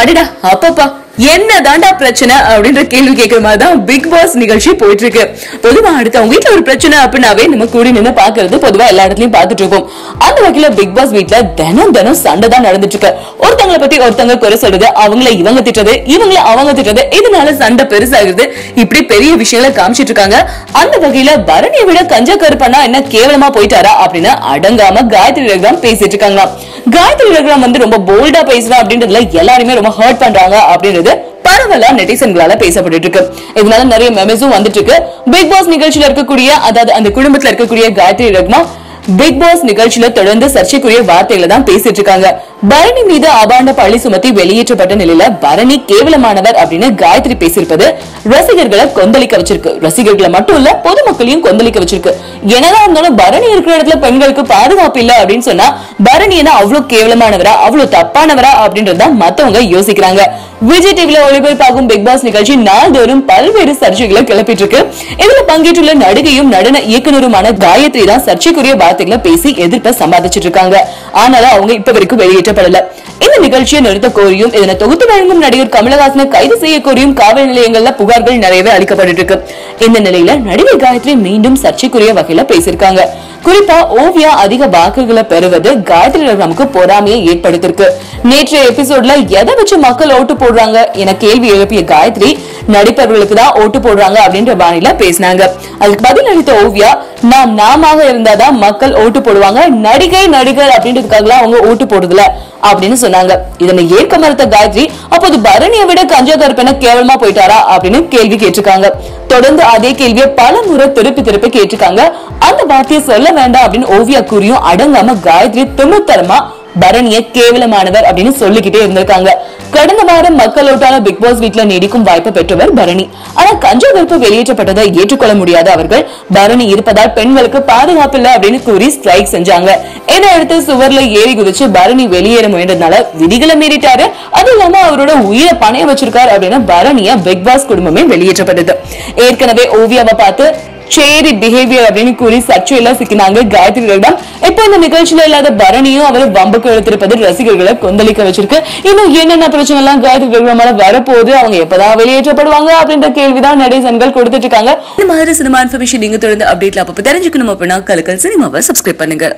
அடடா அப்பப்பா. என்ன தாண்டா பிரச்சனை அப்படின்ற கேள்வி கேட்கிற மாதிரி தான் பிக் பாஸ் நிகழ்ச்சி போயிட்டு இருக்கு பொதுவா அடுத்து அவங்க வீட்டுல ஒரு பிரச்சனை அப்படின்னாவே நம்ம கூடி நின்று பாக்குறது பொதுவா எல்லா இடத்துலயும் பாத்துட்டு இருக்கோம் அந்த வகையில பிக் பாஸ் வீட்ல தினம் தினம் சண்டை தான் நடந்துட்டு இருக்கு ஒருத்தங்களை பத்தி ஒருத்தவங்க குறை சொல்றது அவங்கள இவங்க திட்டுறது இவங்கள அவங்க திட்டுறது இதனால சண்டை பெருசாகிறது இப்படி பெரிய விஷயங்களை காமிச்சிட்டு இருக்காங்க அந்த வகையில பரணியை விட கஞ்சா கருப்பண்ணா என்ன கேவலமா போயிட்டாரா அப்படின்னு அடங்காம காயத்ரி ரகுராம் பேசிட்டு இருக்காங்க காயத்ரி ரகுராம் வந்து ரொம்ப போல்டா பேசுறா அப்படின்றதுல எல்லாருமே ரொம்ப ஹர்ட் பண்றாங்க அப்படின்றது பரவலா நெட்டிசன்களால பேசப்பட்டு இருக்கு இதனால நிறைய மெமஸும் வந்துட்டு இருக்கு பிக் பாஸ் நிகழ்ச்சியில இருக்கக்கூடிய அதாவது அந்த குடும்பத்துல இருக்கக்கூடிய காயத்ரி ரக்மா பிக் பாஸ் நிகழ்ச்சியில தொடர்ந்து சர்ச்சைக்குரிய வார்த்தைகளை தான் பேசிட்டு இருக்காங்க பரணி மீது அபாண்ட பழி சுமத்தி வெளியேற்றப்பட்ட நிலையில பரணி கேவலமானவர் அப்படின்னு காயத்ரி பேசியிருப்பது ரசிகர்களை கொந்தளிக்க வச்சிருக்கு. ரசிகர்களை மட்டும் இல்ல பொதுமக்களையும் கொந்தளிக்க வச்சிருக்கு. என்னதான் இருந்தாலும் பரணி இருக்கிற இடத்துல பெண்களுக்கு பாதுகாப்பு இல்ல அப்படின்னு சொன்னா பரணி என்ன அவ்வளவு கேவலமானவரா அவ்வளவு தப்பானவரா அப்படின்றத மத்தவங்க யோசிக்கிறாங்க. விஜய் டிவில ஒளிபரப்பாகும் பிக் பாஸ் நிகழ்ச்சி நாள்தோறும் பல்வேறு சர்ச்சைகளை கிளப்பிட்டு இருக்கு இதுல பங்கேற்றுள்ள நடிகையும் நடன இயக்குனருமான காயத்ரி தான் சர்ச்சைக்குரிய வார்த்தைகளை பேசி எதிர்ப்பை சம்பாதிச்சிட்டு இருக்காங்க. ஆனாலும் அவங்க இப்ப வரைக்கும் நிறைவேற்றப்படல இந்த நிகழ்ச்சியை நிறுத்த கோரியும் இதனை தொகுத்து வழங்கும் நடிகர் கமலஹாசனை கைது செய்ய கோரியும் காவல் நிலையங்கள்ல புகார்கள் நிறையவே அளிக்கப்பட்டு இருக்கு இந்த நிலையில நடிகை காயத்ரி மீண்டும் சர்ச்சைக்குரிய வகையில பேசியிருக்காங்க. குறிப்பா ஓவியா அதிக வாக்குகளை பெறுவது காயத்ரி நமக்கு பொறாமையை ஏற்படுத்திருக்கு நேற்றைய எபிசோட்ல எதை வச்சு மக்கள் ஓட்டு போடுறாங்க என கேள்வி எழுப்பிய காயத்ரி நடிப்பவர்களுக்கு தான் ஓட்டு போடுறாங்க அப்படின்ற பாணியில பேசினாங்க. அதுக்கு பதில் அளித்த ஓவியா நாம் நாமாக இருந்தாதான் மக்கள் ஓட்டு போடுவாங்க. நடிகை நடிகர் அப்படின்றதுக்காக அவங்க ஓட்டு போடுறதுல அப்படின்னு சொன்னாங்க. இதனை ஏற்க மறுத்த காயத்ரி அப்போது பரணியை விட கஞ்சா கருப்பென கேவலமா போயிட்டாரா? அப்படின்னு கேள்வி கேட்டிருக்காங்க. தொடர்ந்து அதே கேள்வியை பல முறை திருப்பி திருப்பி கேட்டிருக்காங்க. அந்த வார்த்தையை சொல்ல வேண்டாம் அப்படின்னு ஓவியா கூறியும் அடங்காம காயத்ரி துணுத்தரமா பரணிய கேவலமானவர் அப்படின்னு சொல்லிக்கிட்டே இருந்திருக்காங்க. கடந்த வாரம் மக்கள் பிக் பாஸ் வீட்ல நீடிக்கும் வாய்ப்பு பெற்றவர் பரணி. ஆனா கஞ்சா கருப்பு வெளியேற்றப்பட்டதை ஏற்றுக்கொள்ள முடியாத அவர்கள் பரணி இருப்பதால் பெண்களுக்கு பாதுகாப்பு இல்லை அப்படின்னு கூறி ஸ்ட்ரைக் செஞ்சாங்க. இதை அடுத்து சுவர்ல ஏறி குதிச்சு பரணி வெளியேற முயன்றதுனால விதிகளை மீறிட்டாரு. அது இல்லாம அவரோட உயிரை பணைய வச்சிருக்காரு அப்படின்னு பரணிய பிக் பாஸ் குடும்பமே வெளியேற்றப்பட்டது. ஏற்கனவே ஓவியாவை பார்த்து சேரி பிஹேவியர் அப்படின்னு கூறி சர்ச்சையில சிக்கினாங்க காயத்ரி ரகுராம் இப்போ இந்த நிகழ்ச்சியில இல்லாத பரணியும் அவர் வம்புக்கு எடுத்திருப்பது ரசிகர்களை கொந்தளிக்க வச்சிருக்கு. இன்னும் என்னென்ன பிரச்சனை எல்லாம் காயத்ரி ரகுராமால வரப்போது அவங்க எப்பதான் வெளியேற்றப்படுவாங்க அப்படின்ற கேள்விதான் நடிகர்கள் கொடுத்துட்டு இருக்காங்க. இந்த மாதிரி சினிமா இன்ஃபர்மேஷன் நீங்க தொடர்ந்து அப்டேட்ல அப்ப தெரிஞ்சுக்கணும் அப்படின்னா கலக்கல் சினிமாவை சப்ஸ்கிரைப் பண்ணுங்க.